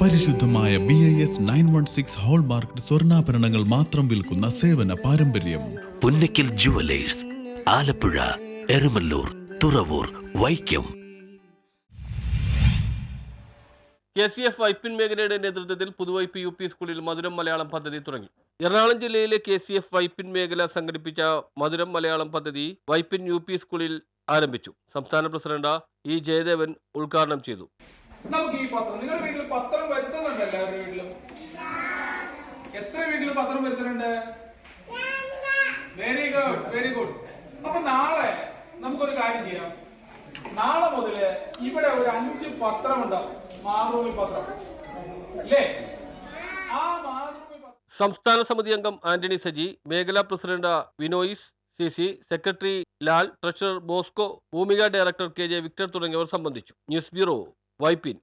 പരിശുദ്ധമായ B I S nine one six hallmark സ്വർണാഭരണങ്ങൾ മാത്രം വിൽക്കുന്ന സേവന പാരമ്പര്യം. Punnakkil jewellers Alappuzha Erumalloor Thuravoor Vaikom. K C F Vypin മേഖലയുടെ നേതൃത്വത്തിൽ പുതുവൈപ്പ് യു പി സ്കൂളിൽ മധുരം മലയാളം പദ്ധതി തുടങ്ങി. എറണാകുളം ജില്ലയിലെ കെ സി എഫ് വൈപ്പിൻ മേഖല സംഘടിപ്പിച്ച മധുരം മലയാളം പദ്ധതി വൈപ്പിൻ യു പി സ്കൂളിൽ ആരംഭിച്ചു. സംസ്ഥാന പ്രസിഡന്റ് ഇ ജയദേവൻ ഉദ്ഘാടനം ചെയ്തു. നമുക്ക് ഈ പത്രം നിങ്ങളുടെ വീട്ടിൽ പത്രം വരുത്തുന്നുണ്ട് എല്ലാവരുടെ വീട്ടിലും. എത്ര വീട്ടിൽ പത്രം വരുത്തുന്നുണ്ട്? വെരി ഗുഡ് വെരി ഗുഡ് അപ്പൊ നാളെ നമുക്കൊരു കാര്യം ചെയ്യാം. നാളെ മുതൽ ഇവിടെ ഒരു അഞ്ച് പത്രം ഉണ്ടാവും മാതൃഭൂമി പത്രം. അല്ലേ ആ മാതൃഭൂമി സംസ്ഥാന സമിതി അംഗം ആന്റണി സജി മേഖലാ president Vinois C C secretary Lal treasurer Bosco Bhoomika director K J Victor തുടങ്ങിയവർ സംബന്ധിച്ചു. News bureau Vypin